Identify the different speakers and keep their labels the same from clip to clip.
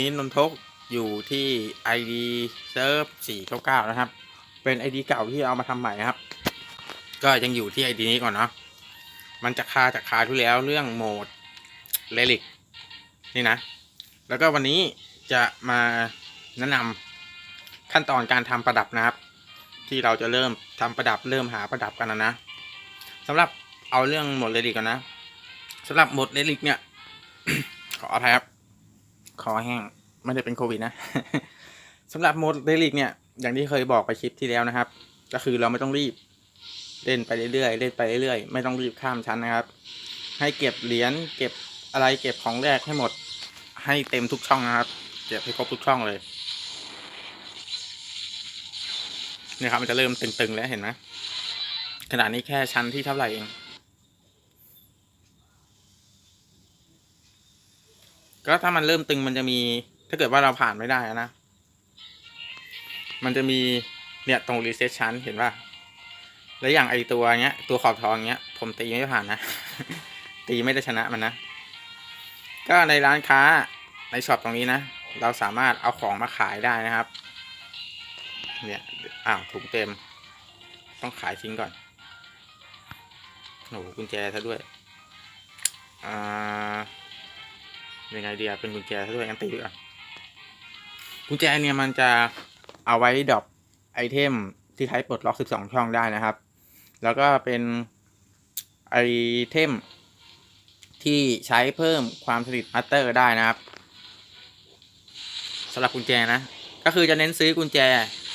Speaker 1: นี้นนทกอยู่ที่ ID Serve 499 นะครับ เป็น ID เก่าที่เอามาทำใหม่นะครับ ก็ยังอยู่ที่ ID นี้ก่อนเนาะ มันจะคาจากคาที่แล้วเรื่องโหมดเลลิกนี่นะ แล้วก็วันนี้จะมาแนะนำขั้นตอนการทำประดับนะครับ ที่เราจะเริ่มทำประดับเริ่มหาประดับกันนะนะสำหรับเอาเรื่องโหมดเลลิกก่อนนะสำหรับโหมดเลลิกเนี่ย ขออภัยครับ คอแห้ง ไม่ได้เป็นโควิดนะสำหรับโหมดเลลิกเนี่ยอย่างที่เคยบอกไปคลิปที่แล้วนะครับ ก็คือเราไม่ต้องรีบเล่นไปเรื่อยๆเล่นไปเรื่อยๆไม่ต้องรีบข้ามชั้นนะครับ ให้เก็บเหรียญเก็บอะไรเก็บของแรกให้หมด ให้เต็มทุกช่องนะครับ เก็บให้ครบทุกช่องเลยเนี่ยครับมันจะเริ่มตึงๆแล้วเห็นไหมขนาดนี้แค่ชั้นที่เท่าไหร่เอง ก็ถ้ามันเริ่มตึงมันจะมี ถ้าเกิดว่าเราผ่านไม่ได้นะ มันจะมีเนี่ยตรงรีเซ็ตชั้นเห็นป่ะ แล้วอย่างไอตัวเนี้ย ตัวขอบทองเนี้ย ผมตีไม่ผ่านนะ ตีไม่ได้ชนะมันนะ ก็ในร้านค้าในช็อปตรงนี้นะ เราสามารถเอาของมาขายได้นะครับ เนี่ยอ้าวถุงเต็ม ต้องขายทิ้งก่อนโอ้โหกุญแจซะด้วย อ่า ยังไงเดียเป็นกุญแจซะด้วยงั้นตีดีกว่า กุญแจเนี่ยมันจะเอาไว้ดรอปไอเทมที่ใช้ปลดล็อก 12 ช่องได้นะครับ แล้วก็เป็นไอเทมที่ใช้เพิ่มความสนิทมัตเตอร์ได้นะครับสำหรับกุญแจนะ ก็คือจะเน้นซื้อกุญแจ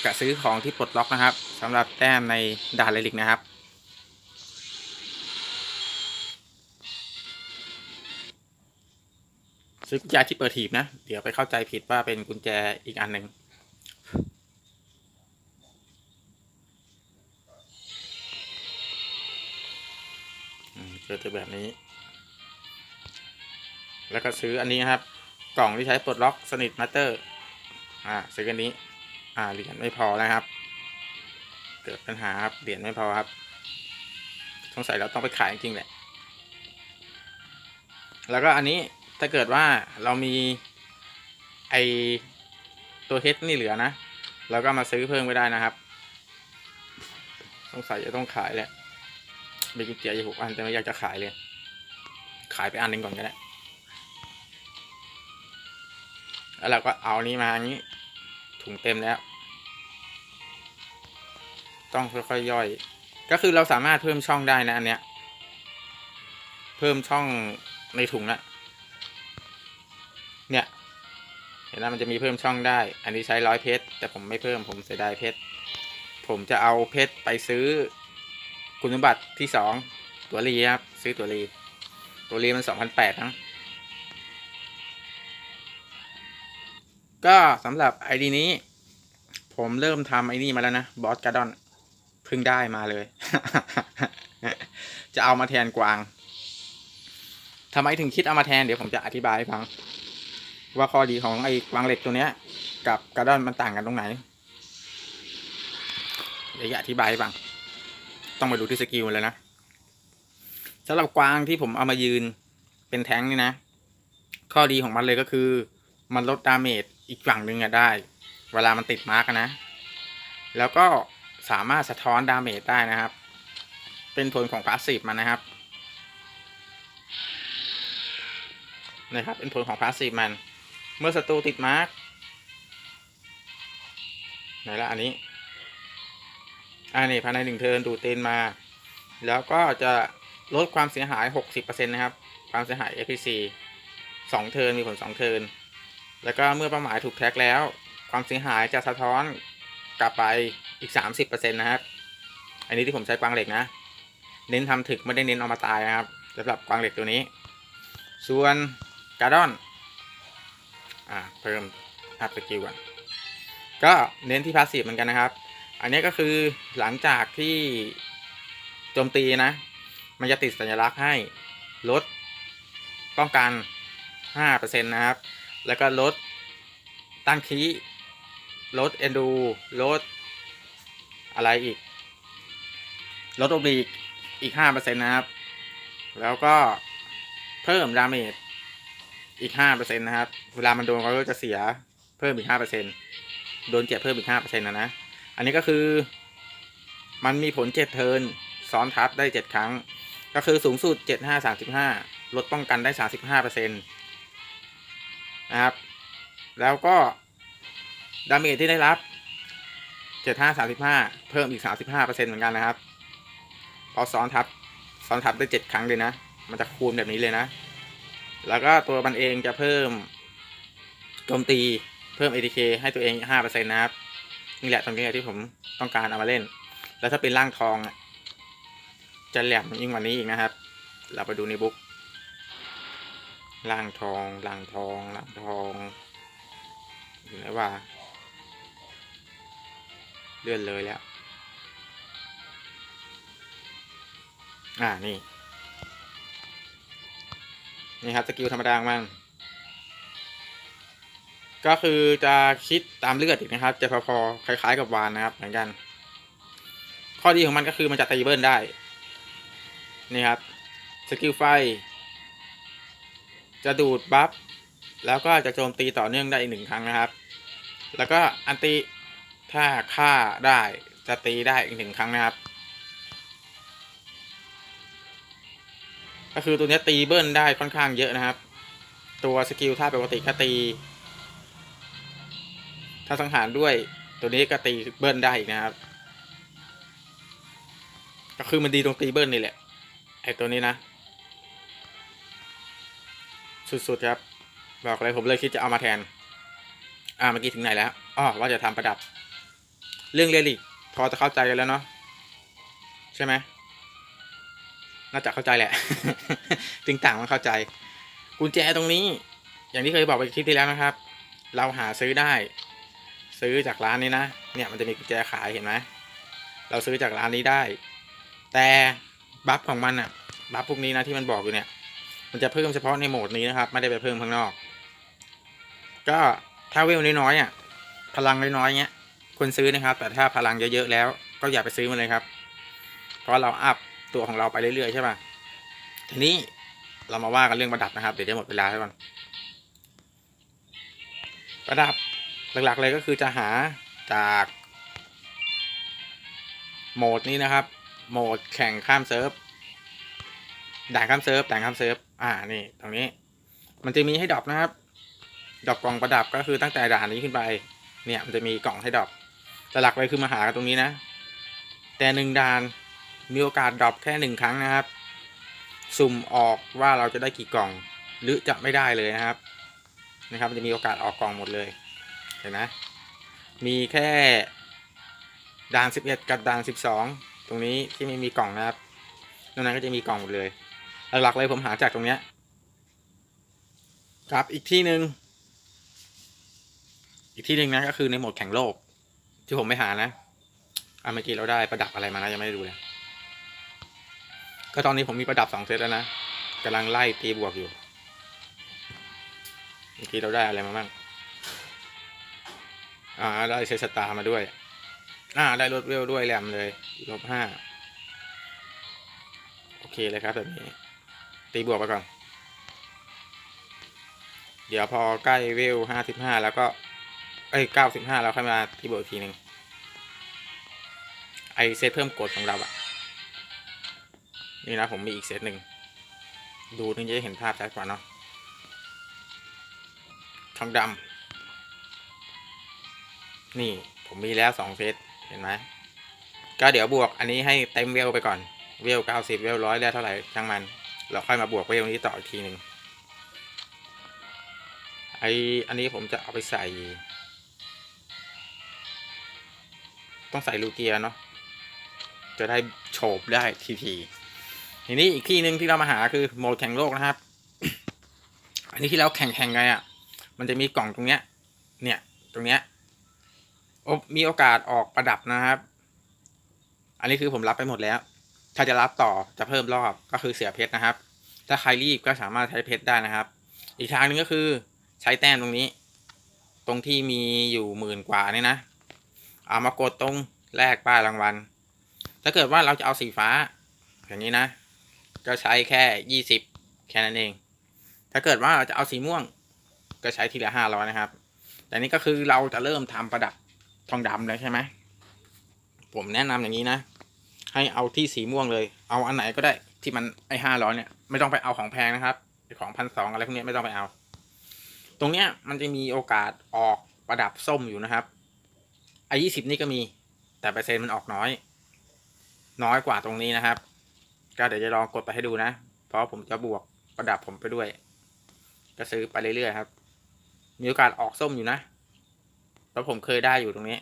Speaker 1: กับซื้อของที่ปลดล็อกนะครับสำหรับแต้มในด่านเลลิกนะครับ ซื้อกุญแจที่เปิดถีบนะ เดี๋ยวไปเข้าใจผิดว่าเป็นกุญแจอีกอันหนึ่งเจอตัวแบบนี้ แล้วก็ซื้ออันนี้ครับ กล่องที่ใช้ปลดล็อกสนิทมาสเตอร์ อ่า ซื้ออันนี้ อ่าเหรียญไม่พอนะครับ เกิดปัญหาครับเหรียญไม่พอครับสงสัยเราต้องไปขายจริงแหละ แล้วก็อันนี้ ถ้าเกิดว่าเรามีไอตัวเฮดนี่เหลือนะ เราก็มาซื้อเพิ่มก็ได้นะครับสงใสัยจะต้องขายแหละมีกุญแจอยู่หกอันแต่ไม่อยากจะขายเลย ขายไปอันหนึ่งก่อนก็ได้แล้วเราก็เอานี้มาอย่างนี้ ถุงเต็มแล้ว ต้องค่อยๆย่อย ก็คือเราสามารถเพิ่มช่องได้นะอันเนี้ย เพิ่มช่องในถุงนะ เนี่ย เห็นไหมมันจะมีเพิ่มช่องได้ อันนี้ใช้ร้อยเพชรแต่ผมไม่เพิ่มผมเสียดายเพชรผมจะเอาเพชรไปซื้อคุณสมบัติที่สองตัวรีครับ ซื้อตัวรี ตัวรีมันสองพันแปดนะก็สำหรับไอดีนี้ ผมเริ่มทำไอ้นี่มาแล้วนะบอสการ์ดอนเพิ่งได้มาเลย จะเอามาแทนกวางทำไมถึงคิดเอามาแทนเดี๋ยวผมจะอธิบายให้ฟัง ว่าข้อดีของไอ้กวางเหล็กตัวเนี้ย กับการ์ดอนมันต่างกันตรงไหนเดี๋ยวจะอธิบายให้ฟัง ต้องมาดูที่สกิลเลยนะสำหรับกวางที่ผมเอามายืนเป็นแท้งนี่นะ ข้อดีของมันเลยก็คือ มันลดดาเมจอีกฝั่งหนึ่งอะได้ เวลามันติดมาร์กนะ แล้วก็สามารถสะท้อนดาเมจได้นะครับ เป็นผลของพาสซีฟมันนะครับนะครับ เป็นผลของพาสซีฟมัน เมื่อศัตรูติดมาร์กไหนละอันนี้อ่านี่ภายในหนึ่งเทิร์นดูดเตนมา แล้วก็จะลดความเสียหาย 60%นะครับ ความเสียหาย APC สองเทิร์นมีผลสองเทิร์น แล้วก็เมื่อเป้าหมายถูกแท็กแล้ว ความเสียหายจะสะท้อนกลับไปอีก 30%นะครับ อันนี้ที่ผมใช้กวางเหล็กนะ เน้นทำถึกไม่ได้เน้นเอามาตายนะครับสำหรับกวางเหล็กตัวนี้ ส่วนการ์ดอน อ่าเพิ่มอัพสกิลก่อนก็เน้นที่พาสซีฟเหมือนกันนะครับ อันนี้ก็คือหลังจากที่โจมตีนะ มันจะติดสัญลักษณ์ให้ลดป้องกัน 5%นะครับ แล้วก็ลดตั้งคีลดเอนดูลดอะไรอีก ลดอบลีกอีก 5%นะครับ แล้วก็เพิ่มดาเมจ อีกห้าเปอร์เซ็นต์นะครับ เวลามันโดนเขาก็จะเสียเพิ่มอีกห้าเปอร์เซ็นต์โดนเจ็บเพิ่มอีกห้าเปอร์เซ็นต์นะนะ อันนี้ก็คือ มันมีผลเจ็ดเทินซ้อนทับได้เจ็ดครั้ง ก็คือสูงสุดเจ็ดห้าสามสิบห้าลดป้องกันได้สามสิบห้าเปอร์เซ็นต์นะครับ แล้วก็ดาเมจที่ได้รับเจ็ดห้าสามสิบห้าเพิ่มอีกสามสิบห้าเปอร์เซ็นต์เหมือนกันนะครับพอซ้อนทับซ้อนทับได้เจ็ดครั้งเลยนะ มันจะคูณแบบนี้เลยนะ แล้วก็ตัวมันเองจะเพิ่มโจมตีเพิ่ม ATK ให้ตัวเองห้าเปอร์เซ็นต์นะครับ นี่แหละตรงนี้ที่ผมต้องการเอามาเล่น แล้วถ้าเป็นร่างทองจะแหลมยิ่งกว่านี้อีกนะครับ เราไปดูในบุ๊กร่างทองร่างทองร่างทองอยู่ไหนว่า เลื่อนเลยแล้ว อ่า นี่ นี่ครับสกิลธรรมดามัน ก็คือจะคิดตามเลือดอีกนะครับ จะพอๆคล้าย ๆ กับวานนะครับ เหมือนกัน ข้อดีของมันก็คือมันจะตีเบิลได้ นี่ครับสกิลไฟ จะดูดบัฟแล้วก็จะโจมตีต่อเนื่องได้อีกหนึ่งครั้งนะครับ แล้วก็อันติถ้าฆ่าได้จะตีได้อีกหนึ่งครั้งนะครับ ก็คือตัวนี้ตีเบิ้ลได้ค่อนข้างเยอะนะครับ ตัวสกิลถ้าปกติก็ตี ถ้าสังหารด้วยตัวนี้ก็ตีเบิ้ลได้อีกนะครับ ก็คือมันดีตรงตีเบิ้ลนี่แหละไอตัวนี้นะ สุดๆครับ บอกเลยผมเลยคิดจะเอามาแทน อ่าเมื่อกี้ถึงไหนแล้วอ๋อว่าจะทำประดับ เรื่องเรลิกพอจะเข้าใจกันแล้วเนาะใช่ไหม น่าจะเข้าใจแหละติงต่างมันเข้าใจ กุญแจตรงนี้ อย่างที่เคยบอกไปคลิปที่แล้วนะครับ เราหาซื้อได้ ซื้อจากร้านนี้นะ เนี่ยมันจะมีกุญแจขายเห็นไหมเราซื้อจากร้านนี้ได้ แต่บัฟของมันอะบัฟพวกนี้นะที่มันบอกอยู่เนี่ย มันจะเพิ่มเฉพาะในโหมดนี้นะครับ ไม่ได้ไปเพิ่มข้างนอก ก็ถ้าเวลน้อยๆอะพลังน้อยๆเงี้ยควรซื้อนะครับ แต่ถ้าพลังเยอะๆแล้ว ก็อย่าไปซื้อมันเลยครับ เพราะเราอัพ ตัวของเราไปเรื่อยๆใช่ป่ะทีนี้เรามาว่ากันเรื่องประดับนะครับ เดี๋ยวจะหมดเวลาแล้วก่อนประดับหลักๆเลยก็คือจะหาจากโหมดนี้นะครับ โหมดแข่งข้ามเซิร์ฟด่านข้ามเซิร์ฟด่านข้ามเซิร์ฟอ่านี่ตรงนี้ มันจะมีให้ดรอปนะครับดรอปกล่องประดับก็คือตั้งแต่ด่านนี้ขึ้นไป เนี่ยมันจะมีกล่องให้ดรอปแต่หลักเลยคือมาหากันตรงนี้นะ แต่หนึ่งด่าน มีโอกาสดรอปแค่หนึ่งครั้งนะครับ สุ่มออกว่าเราจะได้กี่กล่อง หรือจะไม่ได้เลยนะครับ นะครับจะมีโอกาสออกกล่องหมดเลย เห็นไหมมีแค่ด่านสิบเอ็ดกับด่านสิบสองตรงนี้ที่ไม่มีกล่องนะครับนอกนั้นก็จะมีกล่องหมดเลยหลักๆเลยผมหาจากตรงเนี้ยครับอีกที่หนึ่งอีกที่หนึ่งนะก็คือในโหมดแข่งโลก ที่ผมไปหานะอะเมื่อกี้เราได้ประดับอะไรมานะยังไม่ได้ดูเลย ก็ตอนนี้ผมมีประดับสองเซตแล้วนะกำลังไล่ตีบวกอยู่เมื่อกี้เราได้อะไรมาบ้างอ่าได้เซสตาร์มาด้วย อ่า ได้รถเวลด้วยแหลมเลยลบห้าโอเคเลยครับแบบนี้ ตีบวกไปก่อน เดี๋ยวพอใกล้เวลห้าสิบห้าแล้วก็ เอ้ยเก้าสิบห้าแล้วค่อยมาตีบวกอีกทีหนึ่งไอเซตเพิ่มกดของเราอะ นี่นะผมมีอีกเซตหนึ่ง ดูถึงจะเห็นภาพชัดกว่าเนาะทองดำนี่ผมมีแล้วสองเซตเห็นไหมก็เดี๋ยวบวกอันนี้ให้เต็มเวลไปก่อน เวลเก้าสิบเวลร้อยได้วเท่าไหร่ช่างมัน เราค่อยมาบวกเวลนี้ต่ออีกทีหนึ่งไออันนี้ผมจะเอาไปใส่ ต้องใส่ลูเกียเนาะจะได้โฉบได้ทีที ทีนี้อีกที่หนึ่งที่เรามาหาคือโหมดแข่งโลกนะครับ อันนี้ที่เราแข่งแข่งไงอะ่ะ มันจะมีกล่องตรงเนี้ย เนี่ย ตรงเนี้ยมีโอกาสออกประดับนะครับ อันนี้คือผมรับไปหมดแล้ว ถ้าจะรับต่อจะเพิ่มรอบก็คือเสียเพชรนะครับ ถ้าใครรีบก็สามารถใช้เพชรได้นะครับ อีกทางหนึ่งก็คือใช้แต้มตรงนี้ ตรงที่มีอยู่หมื่นกว่านี่นะเอามากดตรงแลกป้ายรางวัล ถ้าเกิดว่าเราจะเอาสีฟ้า อย่างนี้นะ ก็ใช้แค่ยี่สิบแค่นั้นเอง ถ้าเกิดว่าเราจะเอาสีม่วง ก็ใช้ทีละห้าร้อยนะครับ แต่นี่ก็คือเราจะเริ่มทำประดับทองดำเลยใช่ไหม ผมแนะนำอย่างนี้นะ ให้เอาที่สีม่วงเลย เอาอันไหนก็ได้ที่มันไอห้าร้อยเนี่ย ไม่ต้องไปเอาของแพงนะครับ ของพันสองอะไรพวกนี้ไม่ต้องไปเอา ตรงเนี้ยมันจะมีโอกาสออกประดับส้มอยู่นะครับไอยี่สิบนี่ก็มี แต่เปอร์เซ็นต์มันออกน้อย น้อยกว่าตรงนี้นะครับ ก็เดี๋ยวจะลองกดไปให้ดูนะ เพราะผมจะบวกประดับผมไปด้วย ก็ซื้อไปเรื่อยๆครับ มีโอกาสออกส้มอยู่นะเพราะผมเคยได้อยู่ตรงนี้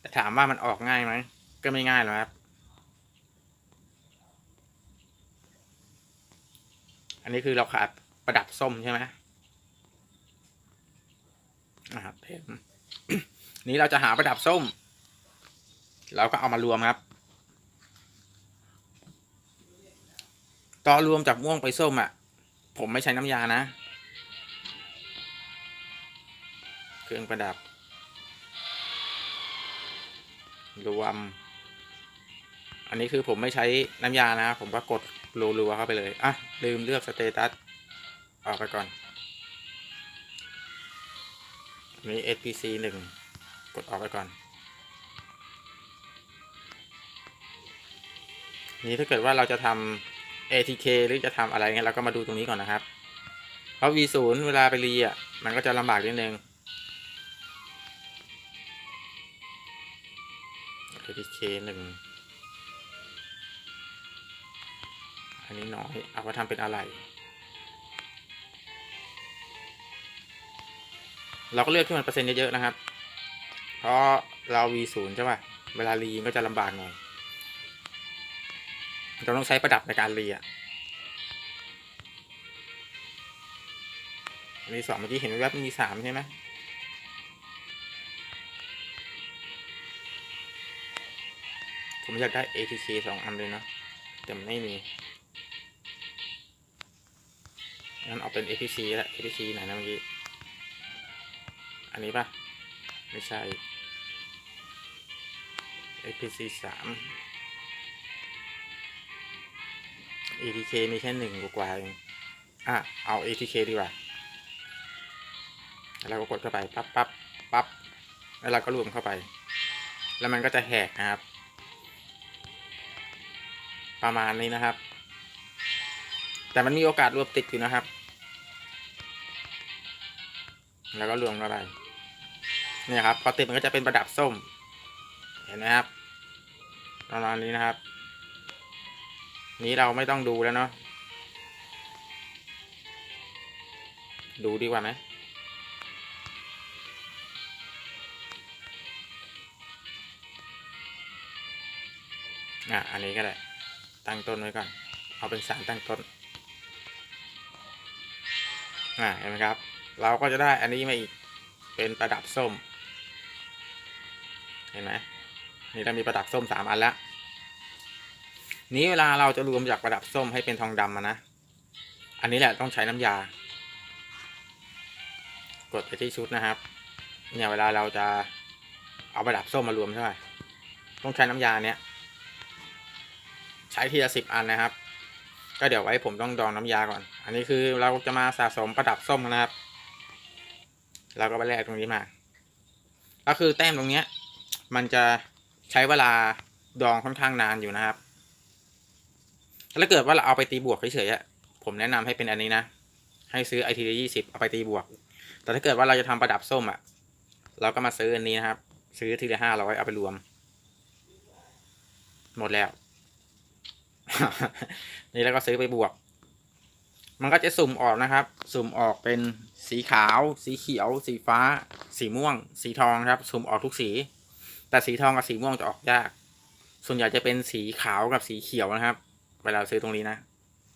Speaker 1: แต่ถามว่ามันออกง่ายไหม ก็ไม่ง่ายหรอกครับ อันนี้คือเราขาดประดับส้มใช่ไหมอ่าเต็มนี้เราจะหาประดับส้ม เราก็เอามารวมครับ ตอนรวมจากม่วงไปส้มอะ ผมไม่ใช้น้ำยานะ เครื่องประดับ รวม อันนี้คือผมไม่ใช้น้ำยานะ ผมก็กดรัวๆเข้าไปเลย อะ ลืมเลือกสเตตัส ออกไปก่อนอันนี้ SPC หนึ่งกดออกไปก่อน นี้ถ้าเกิดว่าเราจะทำ ATK หรือจะทำอะไรเงี้ยเราก็มาดูตรงนี้ก่อนนะครับ เพราะ V0 เวลาไปรีอะมันก็จะลำบากนิดนึง ATK หนึ่งอันนี้น้อยเอามาทำเป็นอะไร เราก็เลือกที่มันเปอร์เซ็นต์เยอะๆนะครับ เพราะเรา V0 ใช่ป่ะ เวลารีก็จะลำบากหน่อย เราต้องใช้ประดับในการเรีอะมีสองเมื่อกี้เห็นแวบมีสามใช่ไหมผมอยากได้ ATK สองอันเลยนะแต่มันไม่มีงั้นเอาเป็น APC ละ APC ไหนนะเมื่อกี้ อันนี้ปะไม่ใช่ APC สาม ATK มีแค่หนึ่งกว่าเองอะเอา ATK ดีกว่าแล้วเราก็กดเข้าไปปั๊บปั๊บปั๊บแล้วเราก็รวมเข้าไป แล้วมันก็จะแหกนะครับ ประมาณนี้นะครับ แต่มันมีโอกาสรวมติดอยู่นะครับ แล้วก็รวมเข้าไปเนี่ยครับพอติดมันก็จะเป็นประดับส้ม เห็นไหมครับประมาณนี้นะครับ นี้เราไม่ต้องดูแล้วเนาะดูดีกว่าไหมอะ อันนี้ก็ได้ ตั้งต้นไว้ก่อน เอาเป็นสารตั้งต้น อ่าเห็นไหมครับ เราก็จะได้อันนี้มาอีก เป็นประดับส้ม เห็นไหม นี่เรามีประดับส้มสามอันแล้ว นี้เวลาเราจะรวมจากประดับส้มให้เป็นทองดำมานะ อันนี้แหละต้องใช้น้ำยา กดไปที่ชุดนะครับ เนี่ยเวลาเราจะเอาประดับส้มมารวมใช่ไหมต้องใช้น้ำยาเนี้ยใช้ทีละสิบอันนะครับ ก็เดี๋ยวไว้ผมต้องดองน้ำยาก่อน อันนี้คือเราจะมาสะสมประดับส้มนะครับ เราก็ไปแลกตรงนี้มา ก็คือแต้มตรงเนี้ย มันจะใช้เวลาดองค่อนข้างนานอยู่นะครับ ถ้าเกิดว่าเราเอาไปตีบวกเฉยๆอะผมแนะนำให้เป็นอันนี้นะ ให้ซื้อไอทียี่สิบเอาไปตีบวก แต่ถ้าเกิดว่าเราจะทำประดับส้มอะเราก็มาซื้ออันนี้นะครับ ซื้อทีละห้าร้อยเอาไปรวม หมดแล้ว นี่แล้วก็ซื้อไปบวก มันก็จะสุ่มออกนะครับ สุ่มออกเป็นสีขาว สีเขียว สีฟ้า สีม่วง สีทองครับ สุ่มออกทุกสี แต่สีทองกับสีม่วงจะออกยาก ส่วนใหญ่จะเป็นสีขาวกับสีเขียวนะครับ เวลาซื้อตรงนี้นะ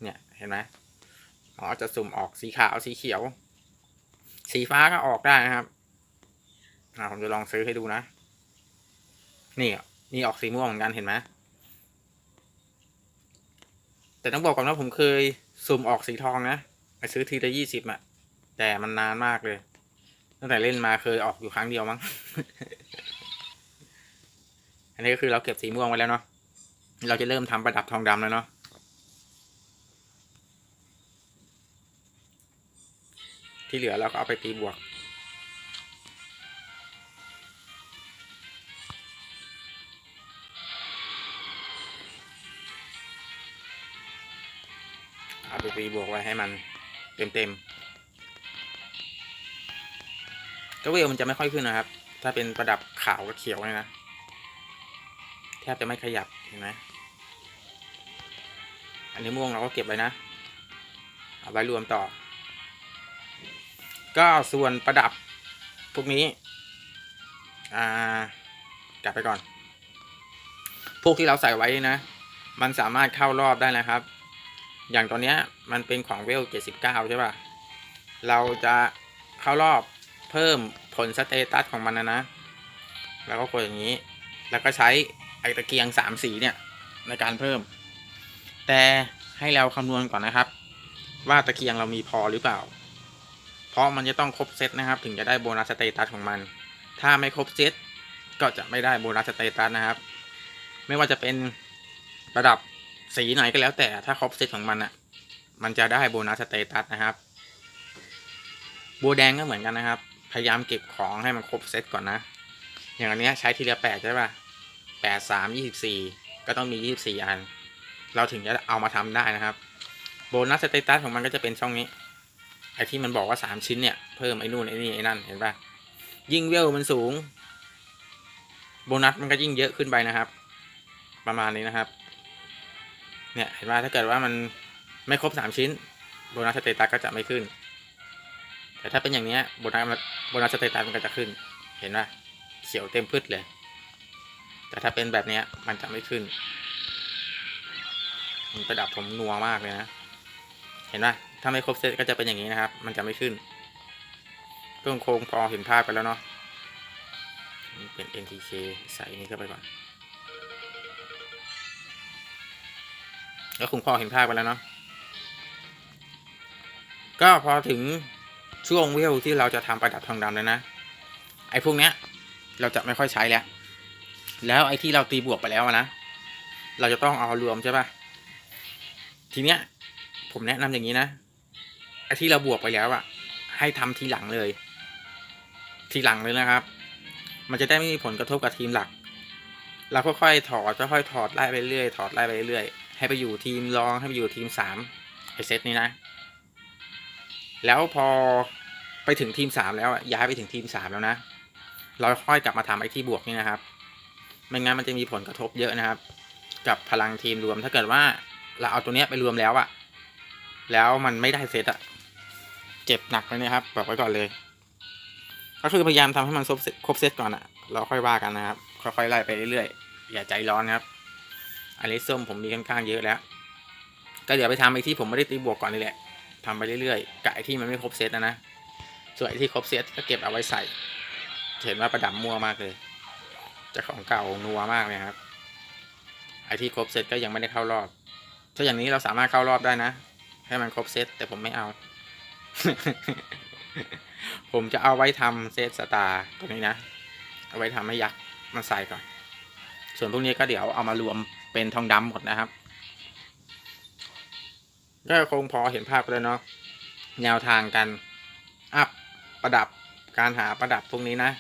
Speaker 1: เนี่ยเห็นไหมอ๋อจะสุ่มออกสีขาวสีเขียว สีฟ้าก็ออกได้นะครับผมจะลองซื้อให้ดูนะ นี่นี่ออกสีม่วงเหมือนกันเห็นไหมแต่ต้องบอกก่อนว่าผมเคยสุ่มออกสีทองนะไปซื้อทีละยี่สิบอะแต่มันนานมากเลย ตั้งแต่เล่นมาเคยออกอยู่ครั้งเดียวมั้ง อันนี้ก็คือเราเก็บสีม่วงไว้แล้วเนาะ เราจะเริ่มทำประดับทองดำแล้วเนาะ ที่เหลือเราก็เอาไปตีบวก เอาไปตีบวกไว้ให้มันเต็มเต็มๆก็เวลมันจะไม่ค่อยขึ้นนะครับ ถ้าเป็นประดับขาวกับเขียวเนี่ยนะ แทบจะไม่ขยับเห็นไหมอันนี้ม่วงเราก็เก็บไว้นะ เอาไว้รวมต่อ ก็ส่วนประดับพวกนี้ อ่ากลับไปก่อน พวกที่เราใส่ไว้นะ มันสามารถเข้ารอบได้นะครับ อย่างตอนนี้มันเป็นของเวล 79 ใช่ป่ะ เราจะเข้ารอบเพิ่มผลสเตตัสของมันนะนะ แล้วก็กดอย่างนี้ แล้วก็ใช้ไอตะเกียง 3 สีเนี่ย ในการเพิ่ม แต่ให้เราคำนวณก่อนนะครับ ว่าตะเกียงเรามีพอหรือเปล่า ราะมันจะต้องครบเซตนะครับ ถึงจะได้โบนัสสเตตัสของมัน ถ้าไม่ครบเซตก็จะไม่ได้โบนัสสเตตัสนะครับ ไม่ว่าจะเป็นระดับสีไหนก็แล้วแต่ถ้าครบเซตของมันอะมันจะได้โบนัสสเตตัสนะครับโบวแดงก็เหมือนกันนะครับ พยายามเก็บของให้มันครบเซตก่อนนะ อย่างอันเนี้ยใช้ทีละแปดใช่ป่ะแปดสามยี่สิบสี่ก็ต้องมียี่สิบสี่อัน เราถึงจะเอามาทำได้นะครับ โบนัสสเตตัสของมันก็จะเป็นช่องนี้ ไอที่มันบอกว่าสามชิ้นเนี่ย เพิ่มไอ้นู่นไอ้นี่ไอ้นั่นเห็นปะยิ่งเวลมันสูง โบนัสมันก็ยิ่งเยอะขึ้นไปนะครับ ประมาณนี้นะครับ เนี่ยเห็นว่าถ้าเกิดว่ามันไม่ครบสามชิ้น โบนัสสเตตัสก็จะไม่ขึ้น แต่ถ้าเป็นอย่างเนี้ยโบนัสโบนัสสเตตัสมันก็จะขึ้น เห็นปะเขียวเต็มพืชเลย แต่ถ้าเป็นแบบเนี้ยมันจะไม่ขึ้นมันประดับผมนัวมากเลยนะ เห็นปะถ้าไม่ครบเซตก็จะเป็นอย่างนี้นะครับ มันจะไม่ขึ้นเครื่องโครงพอเห็นภาพไปแล้วเนาะนี่เป็น NTK ใส่นี้เข้าไปก่อนก็คงพอเห็นภาพไปแล้วเนาะก็พอถึงช่วงเวลที่เราจะทำประดับทองดำแล้วนะ ไอ้พวกเนี้ย เราจะไม่ค่อยใช้แล้ว แล้วไอ้ที่เราตีบวกไปแล้วนะ เราจะต้องเอารวมใช่ปะทีเนี้ย ผมแนะนำอย่างนี้นะ ไอ้ที่เราบวกไปแล้วอะให้ทำทีหลังเลย ทีหลังเลยนะครับ มันจะได้ไม่มีผลกระทบกับทีมหลัก เราค่อยๆถอดค่อยๆถอดไล่ไปเรื่อยถอดไล่ไปเรื่อยให้ไปอยู่ทีมรองให้ไปอยู่ทีมสามไอเซตนี้นะ แล้วพอไปถึงทีมสามแล้วอย้ายไปถึงทีมสามแล้วนะ เราค่อยกลับมาทำไอ้ที่บวกนี่นะครับ ไม่งั้นมันจะมีผลกระทบเยอะนะครับ กับพลังทีมรวมถ้าเกิดว่าเราเอาตัวเนี้ยไปรวมแล้วอะแล้วมันไม่ได้เซตอะ เจ็บหนักเลยนะครับบอกไว้ก่อนเลย ก็คือพยายามทำให้มันครบเซตครบเซตก่อนอะเราค่อยว่ากันนะครับ ค่อยๆไล่ไปเรื่อยๆอย่าใจร้อนนะครับอันนี้ส้มผมมีค่อนข้างเยอะแล้ว ก็เดี๋ยวไปทำไอ้ที่ผมไม่ได้ตีบวกก่อนนี่แหละทำไปเรื่อยๆกับไอ้ที่มันไม่ครบเซตนะนะส่วนไอ้ที่ครบเซตก็เก็บเอาไว้ใส่ เห็นว่าประดับมัวมากเลยจะของเก่านัวมากเลยครับไอ้ที่ครบเซตก็ยังไม่ได้เข้ารอบ ถ้าอย่างนี้เราสามารถเข้ารอบได้นะ ให้มันครบเซตแต่ผมไม่เอา ผมจะเอาไว้ทำเซตสตาร์ตัวนี้นะ เอาไว้ทำให้ยักษ์มันใส่ก่อน ส่วนพวกนี้ก็เดี๋ยวเอามารวมเป็นทองดำหมดนะครับ ก็คงพอเห็นภาพไปแล้วเนาะ แนวทางการอัพประดับการหาประดับพวกนี้นะ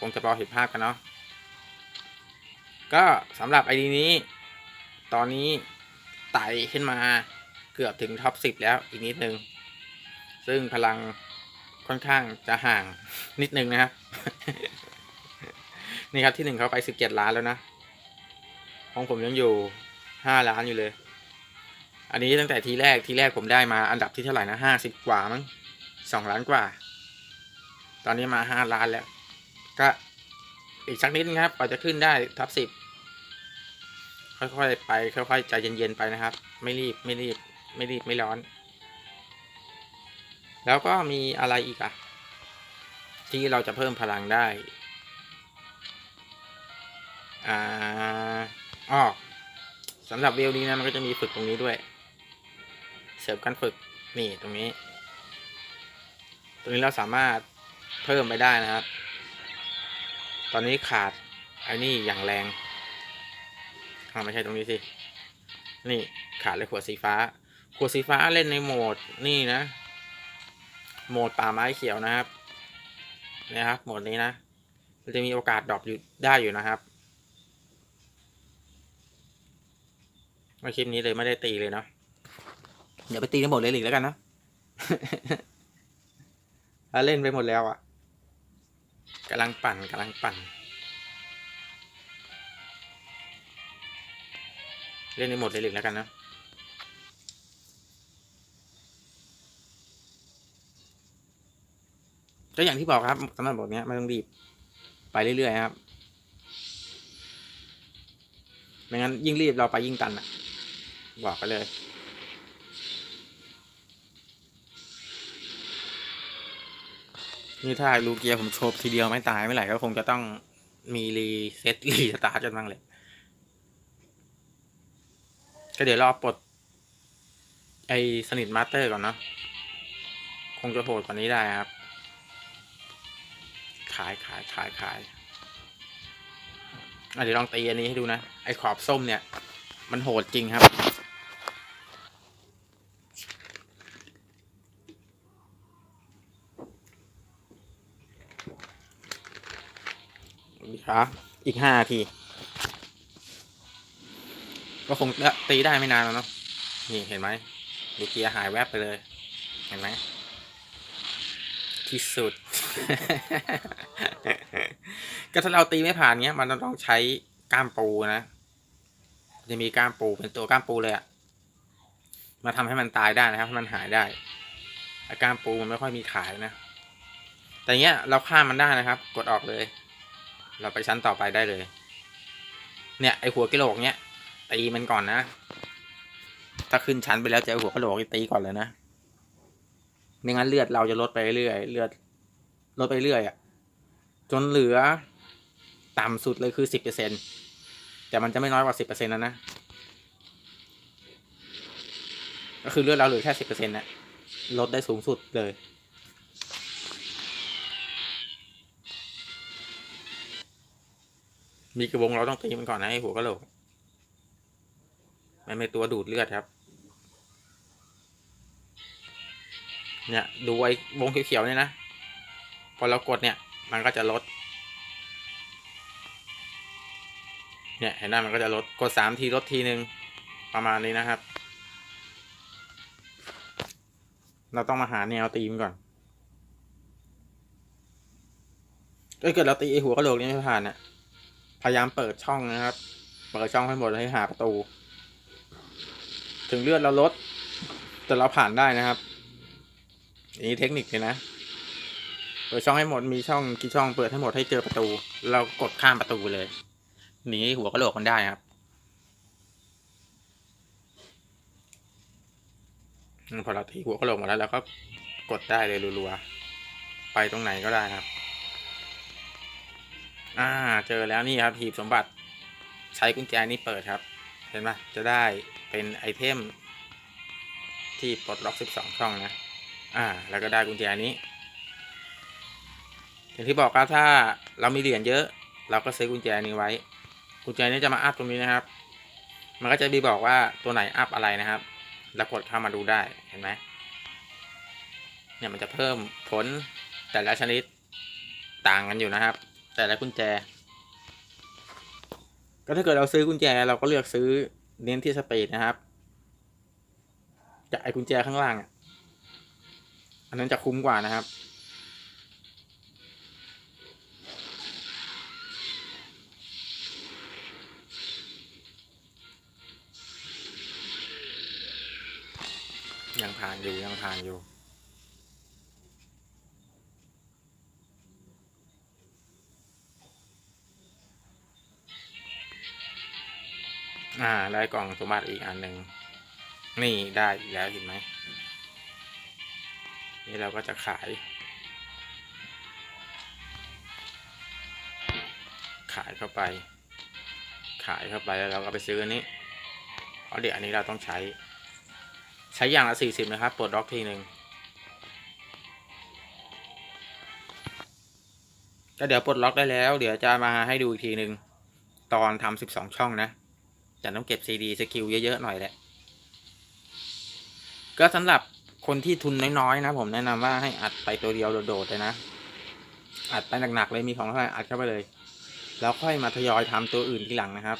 Speaker 1: คงจะพอเห็นภาพกันเนาะ ก็สำหรับไอดีนี้ ตอนนี้ไต่ขึ้นมาเกือบถึงท็อปสิบแล้วอีกนิดนึง ซึ่งพลังค่อนข้างจะห่างนิดนึงนะครับ นี่ครับที่หนึ่งเขาไปสิบเจ็ดล้านแล้วนะ ของผมยังอยู่ห้าล้านอยู่เลย อันนี้ตั้งแต่ทีแรกทีแรกผมได้มาอันดับที่เท่าไหร่นะห้าสิบกว่ามั้งสองล้านกว่า ตอนนี้มาห้าล้านแล้ว ก็อีกสักนิดนะครับกว่าจจะขึ้นได้ท็อปสิบค่อยๆไปค่อยๆใจเย็นๆไปนะครับ ไม่รีบไม่รีบไม่รีบไม่ร้อน แล้วก็มีอะไรอีกอะที่เราจะเพิ่มพลังได้ อ่าอ้อสำหรับเวลนี้นะมันก็จะมีฝึกตรงนี้ด้วย เสริมการฝึกนี่ตรงนี้ ตรงนี้เราสามารถเพิ่มไปได้นะครับ ตอนนี้ขาดไอ้นี่อย่างแรงอ่าไม่ใช่ตรงนี้สิ นี่ขาดเลยขวดสีฟ้า ขวดสีฟ้าเล่นในโหมดนี่นะ โหมดป่าไม้เขียวนะครับนะครับโหมดนี้นะมันจะมีโอกาสดรอปอยู่ได้อยู่นะครับมาคลิปนี้เลยไม่ได้ตีเลยเนาะเดี๋ยวไปตีทั้งหมดเลยหลีกแล้วกันนะเล่นไปหมดแล้วอะ่ะกำลังปั่นกำลังปั่น เล่นในโหมดเลยหลีกแล้วกันนะ ก็อย่างที่บอกครับสำหรับบทนี้ไม่ต้องรีบ ไปเรื่อยๆครับไม่งั้นยิ่งรีบเราไปยิ่งตันอะ บอกไปเลยนี่ถ้าลูเกียร์ผมโชบทีเดียวไม่ตายไม่ไหลก็คงจะต้องมีรีเซ็ตรีสตาร์ทกันบ้างเลย ก็เดี๋ยวรอปลด ไอสนิทมาสเตอร์ก่อนเนาะคงจะโหดกว่านี้ได้ครับ ขายขายขายขายเดี๋ยวลองตีอันนี้ให้ดูนะ ไอ้ขอบส้มเนี่ย มันโหดจริงครับ อีกห้าที ก็คงตีได้ไม่นานแล้วเนาะ นี่เห็นไหมลูกเกียร์หายแวบไปเลย เห็นไหมที่สุด ก็ถ้าเราตีไม่ผ่านเนี้ย มันต้องใช้ก้ามปูนะ จะมีก้ามปูเป็นตัวก้ามปูเลยอะมาทำให้มันตายได้นะครับให้มันหายได้แต่ก้ามปูมันไม่ค่อยมีขายนะ แต่เนี้ยเราข้ามันได้นะครับ กดออกเลย เราไปชั้นต่อไปได้เลย เนี่ยไอหัวกะโหลกเนี้ยตีมันก่อนนะ ถ้าขึ้นชั้นไปแล้วเจอหัวกะโหลกี้ตีก่อนเลยนะไม่งั้นเลือดเราจะลดไปเรื่อยเลือด ลดไปเรื่อยอะ่ะ จนเหลือต่ำสุดเลยคือสิบเปอร์เซ็นแต่มันจะไม่น้อยกว่าสิบเปอร์เซ็นต์นะนะ ก็คือเลือดเราเหลือแค่สิบเปอร์เซ็นต์นะลดได้สูงสุดเลย มีกระบงเราต้องตีมันก่อนนะไอ้หัวกะโหลก มันเป็นตัวดูดเลือดครับ เนี่ย ดูไอ้วงเขียวๆเนี่ยนะ พอเรากดเนี่ยมันก็จะลด เนี่ยเห็นไหมมันก็จะลดกดสามทีลดทีหนึ่งประมาณนี้นะครับ เราต้องมาหาแนวตีมก่อนถ้าเกิดเราตีหัวกระโหลกนี้ไม่ผ่านเนี่ยพยายามเปิดช่องนะครับ เปิดช่องให้หมดให้หาประตู ถึงเลือดเราลด แต่เราผ่านได้นะครับอันนี้เทคนิคเลยนะ เปิดช่องให้หมดมีช่องกี่ช่องเปิดให้หมดให้เจอประตู เรากดข้ามประตูเลยหนีหัวกระโหลกมันได้ครับพอเราตีหัวกระโหลกหมดแล้วเราก็กดได้เลยรัวๆไปตรงไหนก็ได้ครับ อ่าเจอแล้วนี่ครับหีบสมบัติใช้กุญแจนี้เปิดครับ เห็นไหมจะได้เป็นไอเทมที่ปลดล็อก 12 ช่องนะ อ่า แล้วก็ได้กุญแจนี้ อย่างที่บอกครับถ้าเรามีเหรียญเยอะ เราก็ซื้อกุญแจนี้ไว้ กุญแจนี้จะมาอัพตรงนี้นะครับ มันก็จะมีบอกว่าตัวไหนอัพอะไรนะครับแล้วกดเข้ามาดูได้เห็นไหมเนี่ยมันจะเพิ่มผลแต่ละชนิดต่างกันอยู่นะครับ แต่ละกุญแจ ก็ถ้าเกิดเราซื้อกุญแจเราก็เลือกซื้อเน้นที่สปีดนะครับจากไอ้กุญแจข้างล่างอะอันนั้นจะคุ้มกว่านะครับ ยังผ่านอยู่ยังผ่านอยู่อ่าได้กล่องสมบัติอีกอันหนึ่งนี่ได้อีกแล้วเห็นไหมนี่เราก็จะขาย ขายเข้าไป ขายเข้าไปแล้วเราก็ไปซื้ออันนี้เพราะเดี๋ยวอันนี้เราต้องใช้ ใช้อย่างละสี่สิบนะครับปลดล็อกทีหนึ่งก็เดี๋ยวปลดล็อกได้แล้ว เดี๋ยวจะมาให้ดูอีกทีหนึ่งตอนทำสิบสองช่องนะจะต้องเก็บซีดีสกิลเยอะๆหน่อยแหละ ก็สำหรับคนที่ทุนน้อยๆนะ ผมแนะนำว่าให้อัดไปตัวเดียวโดดๆเลยนะ อัดไปหนักๆเลยมีของเท่าไหร่อัดเข้าไปเลย แล้วค่อยมาทยอยทำตัวอื่นทีหลังนะครับ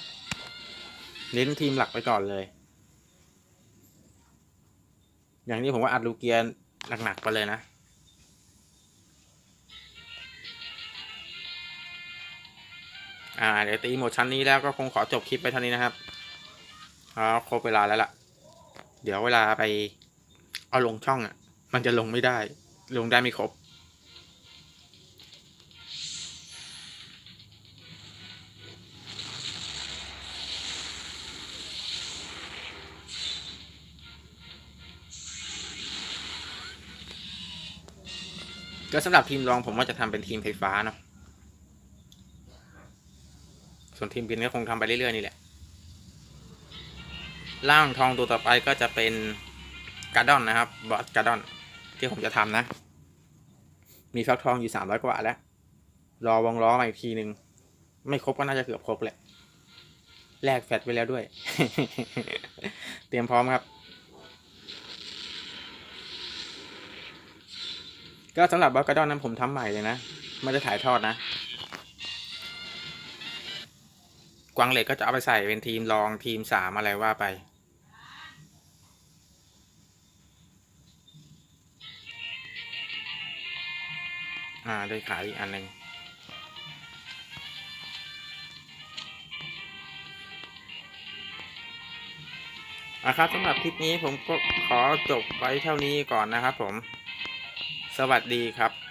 Speaker 1: เน้นทีมหลักไปก่อนเลย อย่างนี้ผมว่าอัดลูเกียร์หนักๆไปเลยนะอ่าเดี๋ยวตีหมดชั้นนี้แล้วก็คงขอจบคลิปไปเท่านี้นะครับเอาครบเวลาแล้วล่ะ เดี๋ยวเวลาไปเอาลงช่องอะ มันจะลงไม่ได้ ลงได้ไม่ครบ ก็สำหรับทีมรองผมว่าจะทำเป็นทีมไฟฟ้าเนาะส่วนทีมบินก็คงทำไปเรื่อยๆนี่แหละร่างทองตัวต่อไปก็จะเป็นการ์ดอนนะครับบอสการ์ดอนที่ผมจะทำนะ มีฟักทองอยู่สามร้อยกว่าแล้ว รอวงล้อมาอีกทีหนึ่งไม่ครบก็น่าจะเกือบครบแหละแลกแฟตไปแล้วด้วย เตรียมพร้อมครับ ก็สำหรับบล็อสกร์ดอนนั้นผมทำใหม่เลยนะไม่ได้ถ่ายทอดนะ กวางเหล็กก็จะเอาไปใส่เป็นทีมรองทีมสามอะไรว่าไป อ่าโดยขาอีกอันหนึ่งอะครับสำหรับคลิปนี้ผมก็ขอจบไว้เท่านี้ก่อนนะครับผม สวัสดีครับ